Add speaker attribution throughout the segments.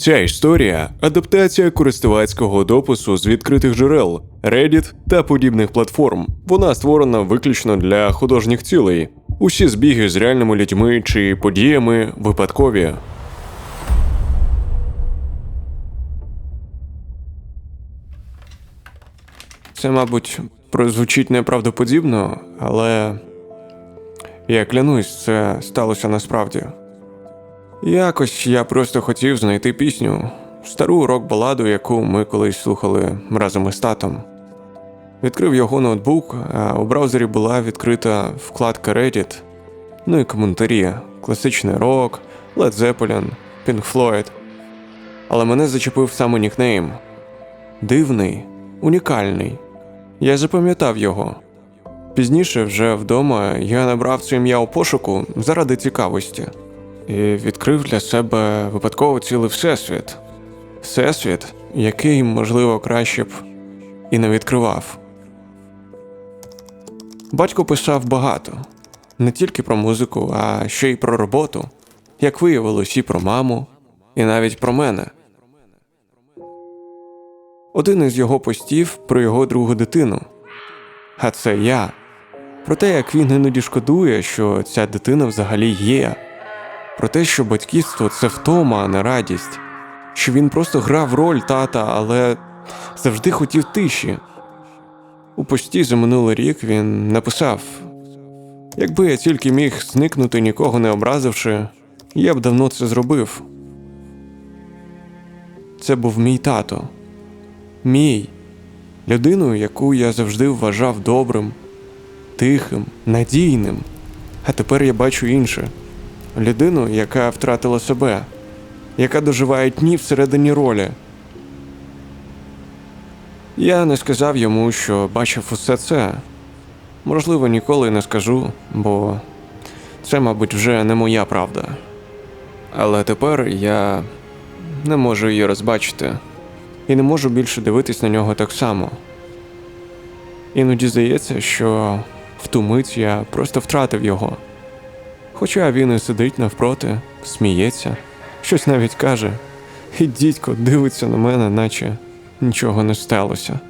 Speaker 1: Ця історія адаптація користувацького допису з відкритих джерел, Reddit та подібних платформ. Вона створена виключно для художніх цілей. Усі збіги з реальними людьми чи подіями випадкові. Це, мабуть, прозвучить неправдоподібно, але я клянусь, це сталося насправді. Якось я просто хотів знайти пісню, стару рок-баладу, яку ми колись слухали разом із татом. Відкрив його ноутбук, а у браузері була відкрита вкладка Reddit, ну і коментарі, класичний рок, Led Zeppelin, Pink Floyd. Але мене зачепив саме нікнейм. Дивний, унікальний. Я запам'ятав його. Пізніше, вже вдома, я набрав це ім'я у пошуку заради цікавості і відкрив для себе випадково цілий всесвіт. Всесвіт, який, можливо, краще б і не відкривав. Батько писав багато не тільки про музику, а ще й про роботу, як виявилось, і про маму, і навіть про мене. Один із його постів про його другу дитину. А це я. Про те, як він іноді шкодує, що ця дитина взагалі є. Про те, що батьківство це втома, а не радість. Що він просто грав роль тата, але завжди хотів тиші. У пості за минулий рік він написав: Якби я тільки міг зникнути, нікого не образивши, я б давно це зробив. Це був мій тато. Мій. Людину, яку я завжди вважав добрим, тихим, надійним. А тепер я бачу інше людину, яка втратила себе, яка доживає дні всередині ролі. Я не сказав йому, що бачив усе це. Можливо, ніколи не скажу, бо це, мабуть, вже не моя правда. Але тепер я не можу її розбачити і не можу більше дивитись на нього так само. Іноді здається, що в ту мить я просто втратив його. Хоча він і сидить навпроти, сміється, щось навіть каже, і дідько дивиться на мене, наче нічого не сталося.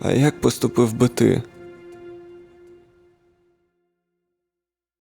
Speaker 1: А як поступив би ти?